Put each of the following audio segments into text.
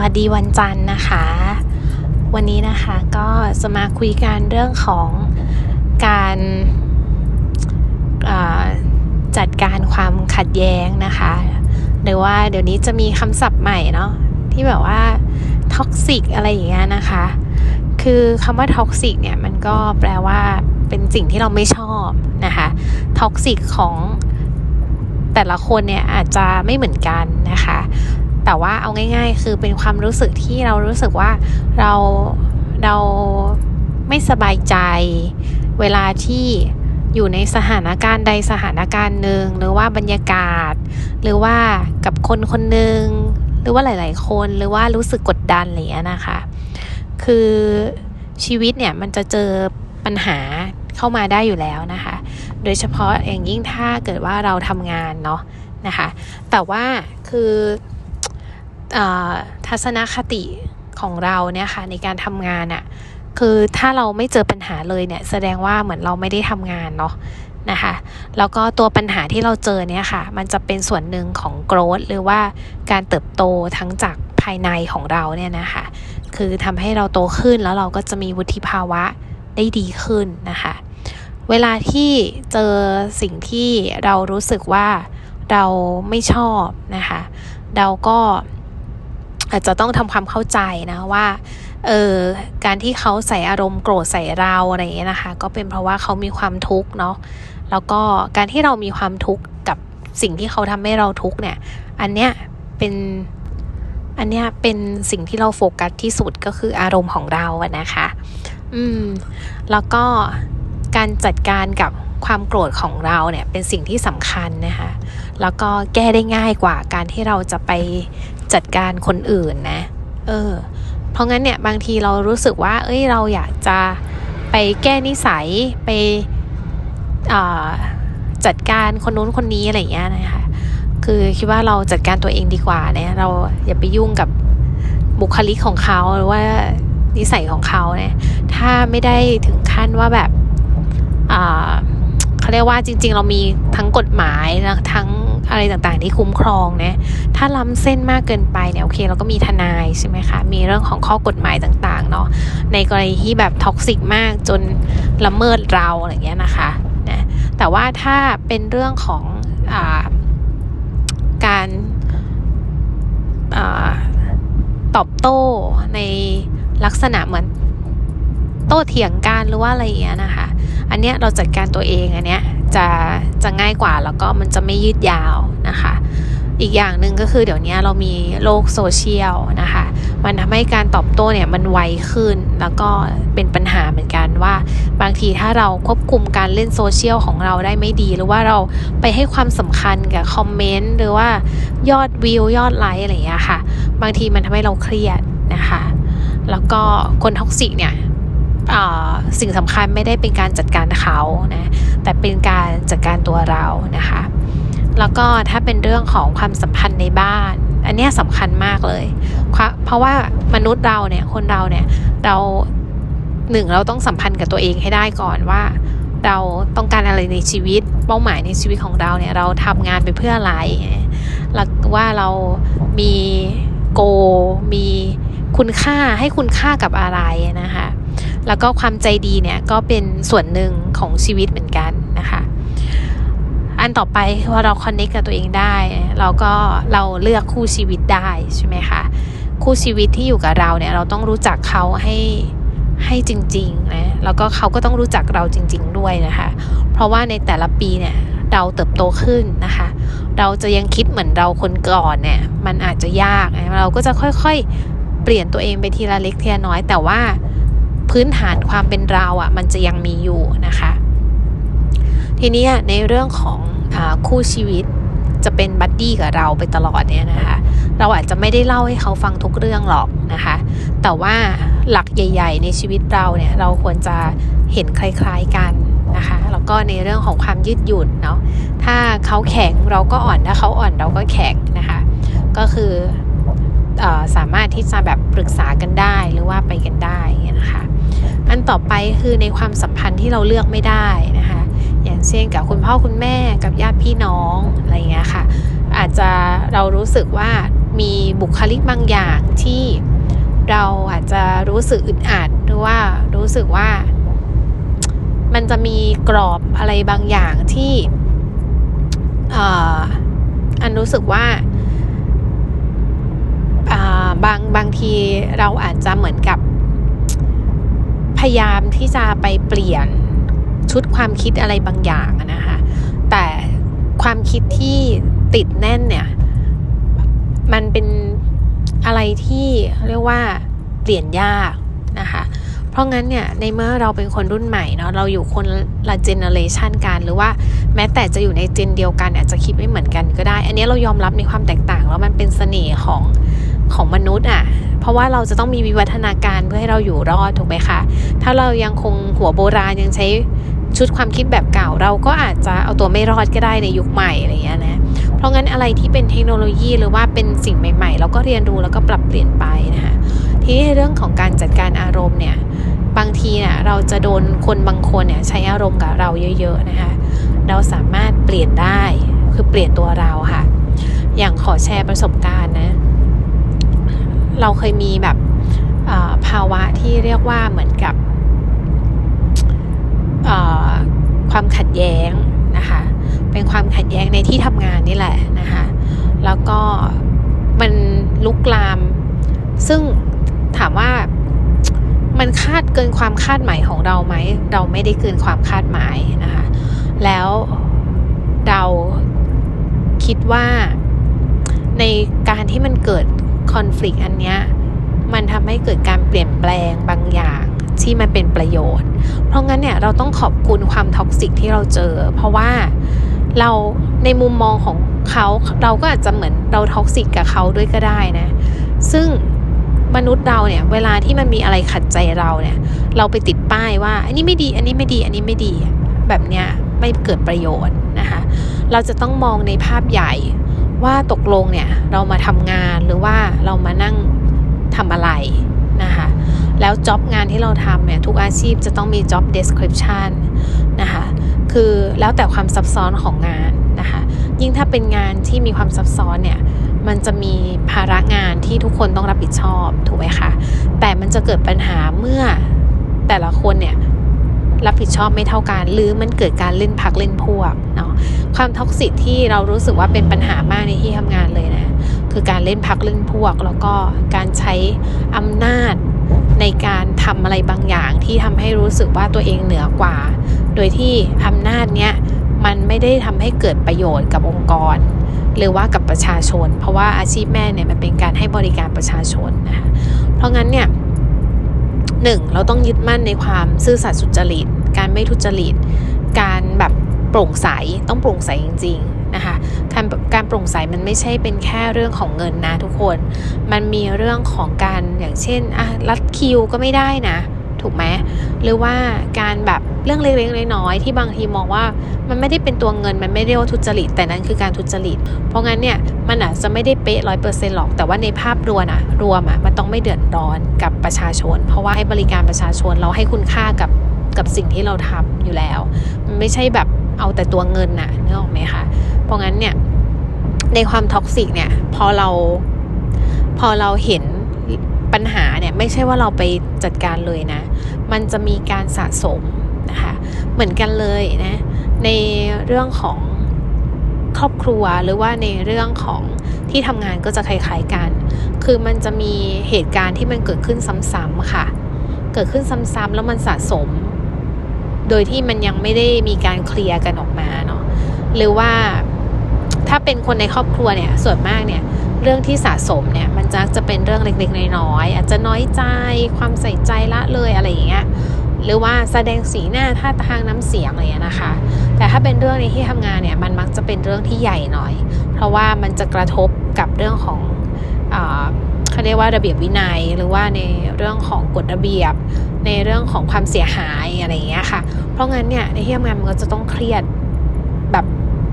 วัสดีวันจันทร์นะคะ วันนี้นะคะก็จะมาคุยกันเรื่องของการาจัดการความขัดแย้งนะคะ หรือว่าเดี๋ยวนี้จะมีคำศัพท์ใหม่เนาะที่แบบว่าท็อกซิกอะไรอย่างเงี้ยนะคะ คือคำว่าท็อกซิกเนี่ยมันก็แปลว่าเป็นสิ่งที่เราไม่ชอบนะคะท็อกซิกของแต่ละคนเนี่ยอาจจะไม่เหมือนกันนะคะ แต่ว่าเอาง่าย ๆ คือเป็นความรู้สึกที่เรารู้สึกว่าเราเราไม่สบายใจ เวลาที่อยู่ในสถานการณ์ใดสถานการณ์หนึ่งหรือว่าบรรยากาศ หรือว่ากับคนคนหนึ่งหรือว่าหลาย ๆ คนหรือว่ารู้สึกกดดันอะไรอย่างเงี้ยนะคะ คือชีวิตเนี่ยมันจะเจอปัญหาเข้ามาได้อยู่แล้วนะคะ โดยเฉพาะอย่างยิ่งถ้าเกิดว่าเราทำงานเนาะนะคะ แต่ว่าคือ ทัศนคติของเราเนี่ยค่ะในการทำงานอะ่ะคือถ้าเราไม่เจอปัญหาเลยเนี่ยแสดงว่าเหมือนเราไม่ได้ทำงานเนาะนะคะแล้วก็ตัวปัญหาที่เราเจอเนี่ยค่ะ มันจะเป็นส่วนหนึ่งของโกรธหรือว่าการเติบโตทั้งจากภายในของเราเนี่ยนะคะคือทำให้เราโตขึ้นแล้วเราก็จะมีวุฒิภาวะได้ดีขึ้นนะคะ เวลาที่เจอสิ่งที่เรารู้สึกว่าเราไม่ชอบนะคะ เราก็ อาจจะต้องทำความเข้าใจนะว่าเออการที่เขาใส่อารมณ์โกรธใส่เราอะไรอย่างเงี้ยนะคะ ก็เป็นเพราะว่าเขามีความทุกข์เนาะแล้วก็การที่เรามีความทุกข์กับสิ่งที่เขาทำให้เราทุกข์เนี่ย อันเนี้ยเป็นอันเนี้ยเป็นสิ่งที่เราโฟกัสที่สุดก็คืออารมณ์ของเราอะนะคะ อืม แล้วก็การจัดการกับความโกรธของเราเนี่ยเป็นสิ่งที่สำคัญนะคะ แล้วก็แก้ได้ง่ายกว่าการที่เราจะไป จัดการคนอื่นนะ เออ เพราะงั้นเนี่ยบางทีเรารู้สึกว่า เอ้ยเราอยากจะไปแก้นิสัยไปจัดการคนนู้นคนนี้อะไรอย่างเงี้ยนะคะคือคิดว่าเราจัดการตัวเองดีกว่าเนี่ย เราอย่าไปยุ่งกับบุคลิกของเขาหรือว่านิสัยของเขาเนี่ย ถ้าไม่ได้ถึงขั้นว่าแบบเขาเรียกว่าจริง ๆ เรามีทั้งกฎหมายนะทั้ง อะไรต่างๆที่คุ้มครองเนี่ยถ้าล้ำเส้นมากเกินไปเนี่ยโอเคเราก็มีทนายใช่ไหมคะมีเรื่องของข้อกฎหมายต่างๆเนาะในกรณีที่แบบท็อกซิกมากจนละเมิดเราอะไรเงี้ยนะคะนะแต่ว่าถ้าเป็นเรื่องของอการตอบโต้ในลักษณะเหมือนโต้เถียงกันหรือว่าอะไรอย่างเงี้ยนะคะ อันเนี้ยเราจัดการตัวเองอันเนี้ย จะจะง่ายกว่าแล้วก็มันจะไม่ยืดยาวนะคะ อีกอย่างหนึ่งก็คือเดี๋ยวนี้เรามีโลกโซเชียลนะคะ มันทำให้การตอบโต้เนี่ยมันไวขึ้นแล้วก็เป็นปัญหาเหมือนกันว่า บางทีถ้าเราควบคุมการเล่นโซเชียลของเราได้ไม่ดี หรือว่าเราไปให้ความสำคัญกับคอมเมนต์หรือว่ายอดวิวยอดไลค์อะไรอย่างเงี้ยค่ะ บางทีมันทำให้เราเครียดนะคะ แล้วก็คนท็อกซิกเนี่ย สิ่งสำคัญไม่ได้เป็นการจัดการเขานะแต่เป็นการจัดการตัวเรานะคะ แล้วก็ถ้าเป็นเรื่องของความสัมพันธ์ในบ้าน อันนี้สำคัญมากเลย เพราะว่ามนุษย์เราเนี่ยคนเราเนี่ยเราหนึ่งเราต้องสัมพันธ์กับตัวเองให้ได้ก่อนว่า เราต้องการอะไรในชีวิต เป้าหมายในชีวิตของเราเนี่ยเราทำงานไปเพื่ออะไรแล้วว่าเรามีโก มีคุณค่าให้คุณค่ากับอะไรนะคะ แล้วก็ความใจดีเนี่ยก็เป็นส่วนหนึ่งของชีวิตเหมือนกันนะคะอันต่อไปว่าเราคอนเนคกับตัวเองได้เราก็เราเลือกคู่ชีวิตได้ใช่ไหมคะคู่ชีวิตที่อยู่กับเราเนี่ยเราต้องรู้จักเขาให้ให้จริงๆนะแล้วก็เขาก็ต้องรู้จักเราจริง ๆ ด้วยนะคะ เพราะว่าในแต่ละปีเนี่ยเราเติบโตขึ้นนะคะ เราจะยังคิดเหมือนเราคนก่อนเนี่ยมันอาจจะยากนะเราก็จะค่อยๆ เปลี่ยนตัวเองไปทีละเล็กทีละน้อย แต่ว่า พื้นฐานความเป็นเราอะ่ะมันจะยังมีอยู่นะคะ ทีนี้ในเรื่องของอคู่ชีวิตจะเป็นบัดดี้กับเราไปตลอดเนี่ยนะคะ เราอาจจะไม่ได้เล่าให้เขาฟังทุกเรื่องหรอกนะคะ แต่ว่าหลักใหญ่ ๆ ในชีวิตเราเนี่ยเราควรจะเห็นคล้าย ๆกันนะคะ แล้วก็ในเรื่องของความยืดหยุ่นเนาะ ถ้าเขาแข็งเราก็อ่อน ถ้าเขาอ่อนเราก็แข็งนะคะ ก็คืออสามารถที่จะแบบปรึกษากันได้หรือว่าไปกันได้นะคะ อันต่อไปคือในความสัมพันธ์ที่เราเลือกไม่ได้นะคะ อย่างเช่นกับคุณพ่อคุณแม่กับญาติพี่น้องอะไรเงี้ยค่ะ อาจจะเรารู้สึกว่ามีบุคลิกบางอย่างที่เราอาจจะรู้สึกอึดอัดหรือว่ารู้สึกว่า มันจะมีกรอบอะไรบางอย่างที่อันรู้สึกว่าบางบางทีเราอาจจะเหมือนกับ ยายามที่จะไปเปลี่ยนชุดความคิดอะไรบางอย่างนะคะแต่ความคิดที่ติดแน่นเนี่ยมันเป็นอะไรที่เรียกว่าเปลี่ยนยากนะคะเพราะงั้นเนี่ยในเมื่อเราเป็นคนรุ่นใหม่เนาะเราอยู่คนละเจเนอเรชันกันหรือว่าแม้แต่จะอยู่ในเจนเดียวกันอาจจะคิดไม่เหมือนกันก็ได้ อันนี้เรายอมรับในความแตกต่างแล้วมันเป็นเสน่ห์ของของมนุษย์อะ เพราะว่าเราจะต้องมีวิวัฒนาการเพื่อให้เราอยู่รอดถูกไหมคะ ถ้าเรายังคงหัวโบราณยังใช้ชุดความคิดแบบเก่าเราก็อาจจะเอาตัวไม่รอดก็ได้ในยุคใหม่อะไรเงี้ยนะ เพราะงั้นอะไรที่เป็นเทคโนโลยีหรือว่าเป็นสิ่งใหม่ ๆ เราก็เรียนรู้แล้วก็ปรับเปลี่ยนไปนะคะทีนี้เรื่องของการจัดการอารมณ์เนี่ยบางทีเนี่ยเราจะโดนคนบางคนเนี่ยใช้อารมณ์กับเราเยอะๆนะคะเราสามารถเปลี่ยนได้คือเปลี่ยนตัวเราค่ะ อย่างขอแชร์ประสบการณ์นะ เราเคยมีแบบภาวะที่เรียกว่าเหมือนกับความขัดแย้งนะคะ เป็นความขัดแย้งในที่ทำงานนี่แหละนะคะ แล้วก็มันลุกลาม ซึ่งถามว่ามันคาดเกินความคาดหมายของเราไหม เราไม่ได้เกินความคาดหมายนะคะ แล้วเราคิดว่าในการที่มันเกิด คอน FLICT อันเนี้ยมันทำให้เกิดการเปลี่ยนแปลงบางอย่างที่มันเป็นประโยชน์ เพราะงั้นเนี่ยเราต้องขอบคุณความท็อกซิกที่เราเจอ เพราะว่าเราในมุมมองของเขาเราก็อาจจะเหมือนเราท็อกซิกกับเขาด้วยก็ได้นะ ซึ่งมนุษย์เราเนี่ยเวลาที่มันมีอะไรขัดใจเราเนี่ย เราไปติดป้ายว่า อันนี้ไม่ดี อันนี้ไม่ดี อันนี้ไม่ดี แบบเนี้ยไม่เกิดประโยชน์นะคะ เราจะต้องมองในภาพใหญ่ ว่าตกลงเนี่ยเรามาทำงานหรือว่าเรามานั่งทำอะไรนะคะแล้วจ็อบงานที่เราทำเนี่ยทุกอาชีพจะต้องมี job description นะคะคือแล้วแต่ความซับซ้อนของงานนะคะยิ่งถ้าเป็นงานที่มีความซับซ้อนเนี่ยมันจะมีภาระงานที่ทุกคนต้องรับผิดชอบถูกไหมคะแต่มันจะเกิดปัญหาเมื่อแต่ละคนเนี่ยรับผิดชอบไม่เท่ากัน หรือมันเกิดการเล่นพักเล่นพวกเนาะ ความท็อกซิตที่เรารู้สึกว่าเป็นปัญหามากในที่ทำงานเลยนะ คือการเล่นพักเล่นพวก แล้วก็การใช้อำนาจในการทำอะไรบางอย่างที่ทำให้รู้สึกว่าตัวเองเหนือกว่า โดยที่อำนาจเนี้ยมันไม่ได้ทำให้เกิดประโยชน์กับองค์กร หรือว่ากับประชาชน เพราะว่าอาชีพแม่เนี่ยมันเป็นการให้บริการประชาชนนะคะเพราะงั้นเนี่ยหนึ่งเราต้องยึดมั่นในความซื่อสัตย์สุจริต การไม่ทุจริต การแบบ โปร่งใสต้องโปร่งใสจริง ๆนะคะการการโปร่งใสมันไม่ใช่เป็นแค่เรื่องของเงินนะทุกคน มันมีเรื่องของการอย่างเช่นอะรัดคิวก็ไม่ได้นะถูกไหมหรือว่าการแบบเรื่องเล็กๆน้อยๆที่บางทีมองว่ามันไม่ได้เป็นตัวเงินมันไม่ได้ว่าทุจริต แต่นั้นคือการทุจริต เพราะงั้นเนี่ยมันอาจจะไม่ได้เป๊ะร้อยเปอร์เซ็นต์หรอกแต่ว่าในภาพรวมอะรวมอะมันต้องไม่เดือดร้อนกับประชาชน เพราะว่าให้บริการประชาชนเราให้คุณค่ากับกับสิ่งที่เราทำอยู่แล้ว มันไม่ใช่แบบ เอาแต่ตัวเงินน่ะนึกออกไหมคะเพราะงั้นเนี่ยในความท็อกซิกเนี่ยพอเราพอเราเห็นปัญหาเนี่ยไม่ใช่ว่าเราไปจัดการเลยนะ มันจะมีการสะสมนะคะเหมือนกันเลยนะในเรื่องของครอบครัวหรือว่าในเรื่องของที่ทำงานก็จะคล้ายๆกัน คือมันจะมีเหตุการณ์ที่มันเกิดขึ้นซ้ำๆค่ะ เกิดขึ้นซ้ำๆแล้วมันสะสม โดยที่มันยังไม่ได้มีการเคลียร์กันออกมาเนาะหรือว่าถ้าเป็นคนในครอบครัวเนี่ยส่วนมากเนี่ยเรื่องที่สะสมเนี่ยมันจะจะเป็นเรื่องเล็กๆน้อยๆอาจจะน้อยใจความใส่ใจละเลยอะไรอย่างเงี้ยหรือว่าแสดงสีหน้าท่าทางน้ำเสียงอะไรนะคะ แต่ถ้าเป็นเรื่องในที่ทำงานเนี่ยมันมักจะเป็นเรื่องที่ใหญ่หน่อย เพราะว่ามันจะกระทบกับเรื่องของเขาเรียกว่าระเบียบวินัย หรือว่าในเรื่องของกฎระเบียบ ในเรื่องของความเสียหายอะไรอย่างเงี้ยค่ะ เพราะงั้นเนี่ยในที่ทำงานมันก็จะต้องเครียดแบบ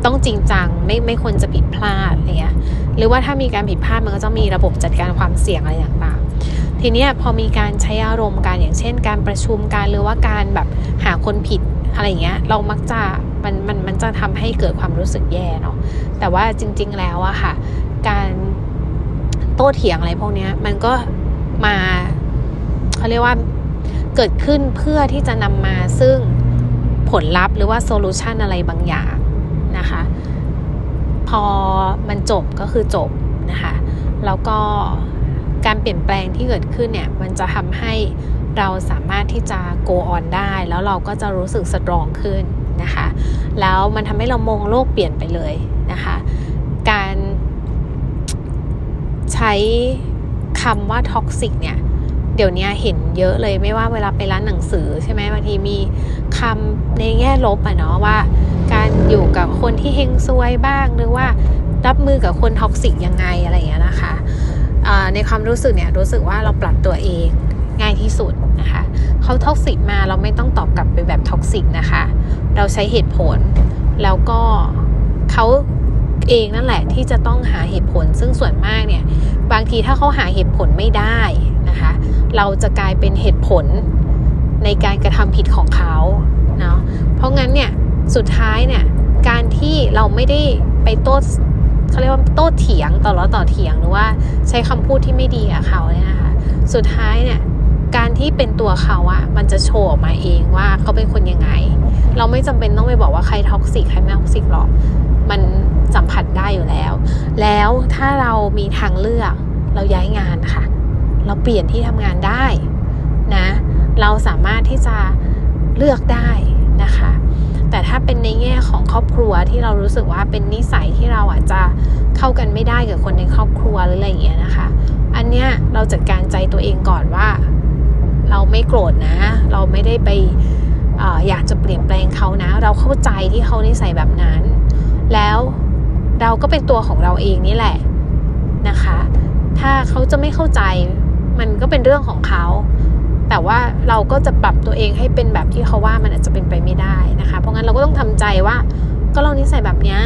ต้องจริงจังไม่ไม่ควรจะผิดพลาดอะไรเงี้ยหรือว่าถ้ามีการผิดพลาดมันก็จะมีระบบจัดการความเสี่ยงอะไรต่างๆ ทีเนี้ยพอมีการใช้อารมณ์การอย่างเช่น การประชุมการหรือว่าการแบบหาคนผิดอะไรเงี้ยเรามักจะมันมันมันจะทำให้เกิดความรู้สึกแย่เนาะแต่ว่าจริง ๆ แล้วอะค่ะ การโต้เถียงอะไรพวกเนี้ยมันก็มาเขาเรียกว่า เกิดขึ้นเพื่อที่จะนำมาซึ่งผลลัพธ์หรือว่าโซลูชันอะไรบางอย่างนะคะ พอมันจบก็คือจบนะคะ แล้วก็การเปลี่ยนแปลงที่เกิดขึ้นเนี่ย มันจะทำให้เราสามารถที่จะ go on ได้ แล้วเราก็จะรู้สึกสตรองขึ้นนะคะ แล้วมันทำให้เรามองโลกเปลี่ยนไปเลยนะคะ การใช้คำว่าท็อกซิกเนี่ย เดี๋ยวนี้เห็นเยอะเลยไม่ว่าเวลาไปร้านหนังสือใช่ไหมบางทีมีคำในแง่ลบอะเนาะว่า การอยู่กับคนที่เฮงซวยบ้างหรือว่ารับมือกับคนท็อกซิกยังไงอะไรอย่างเงี้ยนะคะในความรู้สึกเนี่ยรู้สึกว่าเราปรับตัวเองง่ายที่สุดนะคะเขาท็อกซิกมาเราไม่ต้องตอบกลับไปแบบท็อกซิกนะคะ เราใช้เหตุผลแล้วก็เขาเองนั่นแหละที่จะต้องหาเหตุผลซึ่งส่วนมากเนี่ย บางทีถ้าเขาหาเหตุผลไม่ได้ เราจะกลายเป็นเหตุผลในการกระทำผิดของเขาเนาะเพราะงั้นเนี่ยสุดท้ายเนี่ยการที่เราไม่ได้ไปโต้เขาเรียกว่าโต้เถียงต่อล้อต่อเถียงหรือว่าใช้คำพูดที่ไม่ดีกับเขาเนี่ยนะคะสุดท้ายเนี่ยการที่เป็นตัวเขาอะมันจะโชว์ออกมาเองว่าเขาเป็นคนยังไง เราไม่จำเป็นต้องไปบอกว่าใครท็อกซิกใครไม่ท็อกซิกหรอก มันสัมผัสได้อยู่แล้ว แล้วถ้าเรามีทางเลือกเราย้ายงานค่ะ เราเปลี่ยนที่ทำงานได้นะ เราสามารถที่จะเลือกได้นะคะ แต่ถ้าเป็นในแง่ของครอบครัวที่เรารู้สึกว่าเป็นนิสัยที่เราอาจจะเข้ากันไม่ได้กับคนในครอบครัวหรืออะไรอย่างเงี้ยนะคะ อันเนี้ยเราจัดการใจตัวเองก่อนว่า เราไม่โกรธนะ เราไม่ได้ไปออยากจะเปลี่ยนแปลงเขานะ เราเข้าใจที่เขานิสัยแบบนั้น แล้วเราก็เป็นตัวของเราเองนี่แหละนะคะ ถ้าเขาจะไม่เข้าใจ มันก็เป็นเรื่องของเขา แต่ว่าเราก็จะปรับตัวเองให้เป็นแบบที่เขาว่ามันอาจจะเป็นไปไม่ได้นะคะ เพราะงั้นเราก็ต้องทำใจว่า ก็เรานิสัยแบบเนี้ย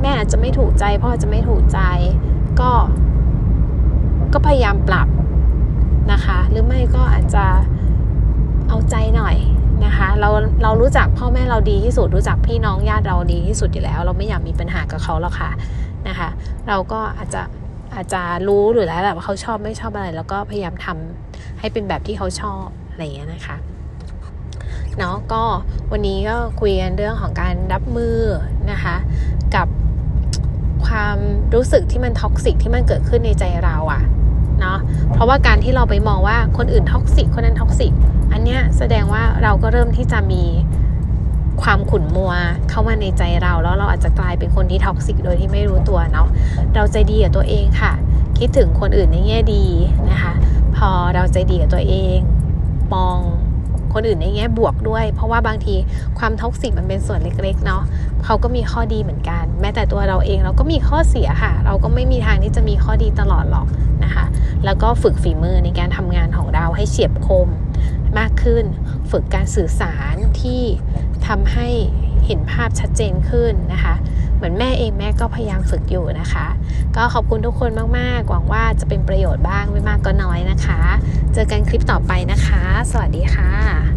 แม่อาจจะไม่ถูกใจพ่อจจะไม่ถูกใจ ก็ ก็พยายามปรับนะคะ หรือไม่ก็อาจจะเอาใจหน่อยนะคะ เราเรารู้จักพ่อแม่เราดีที่สุดรู้จักพี่น้องญาติเราดีที่สุดอยู่แล้ว เราไม่อยากมีปัญหากับเขาหรอกค่ะนะคะ เราก็อาจจะ อาจจะรู้หรือแล้วแหละว่าเขาชอบไม่ชอบอะไร แล้วก็พยายามทำให้เป็นแบบที่เขาชอบอะไรอย่างเงี้ยนะคะเนาะก็วันนี้ก็คุยกันเรื่องของการรับมือนะคะกับความรู้สึกที่มันท็อกซิกที่มันเกิดขึ้นในใจเราอะเนาะเพราะว่าการที่เราไปมองว่าคนอื่นท็อกซิกคนนั้นท็อกซิกอันเนี้ยแสดงว่าเราก็เริ่มที่จะมี ความขุ่นมัวเข้ามาในใจเรา แล้วเราอาจจะกลายเป็นคนที่ท็อกซิกโดยที่ไม่รู้ตัวเนาะเราใจดีกับตัวเองค่ะ คิดถึงคนอื่นในแง่ดีนะคะ พอเราใจดีกับตัวเอง มองคนอื่นในแง่บวกด้วย เพราะว่าบางทีความท็อกซิกมันเป็นส่วนเล็ก ๆ เนาะเขาก็มีข้อดีเหมือนกัน แม้แต่ตัวเราเองเราก็มีข้อเสียค่ะ เราก็ไม่มีทางที่จะมีข้อดีตลอดหรอกนะคะ แล้วก็ฝึกฝีมือในการทำงานของเราให้เฉียบคม มากขึ้น ฝึกการสื่อสารที่ทำให้เห็นภาพชัดเจนขึ้นนะคะ เหมือนแม่เองแม่ก็พยายามฝึกอยู่นะคะ ก็ขอบคุณทุกคนมาก ๆ หวังว่าจะเป็นประโยชน์บ้างไม่มากก็น้อยนะคะ เจอกันคลิปต่อไปนะคะ สวัสดีค่ะ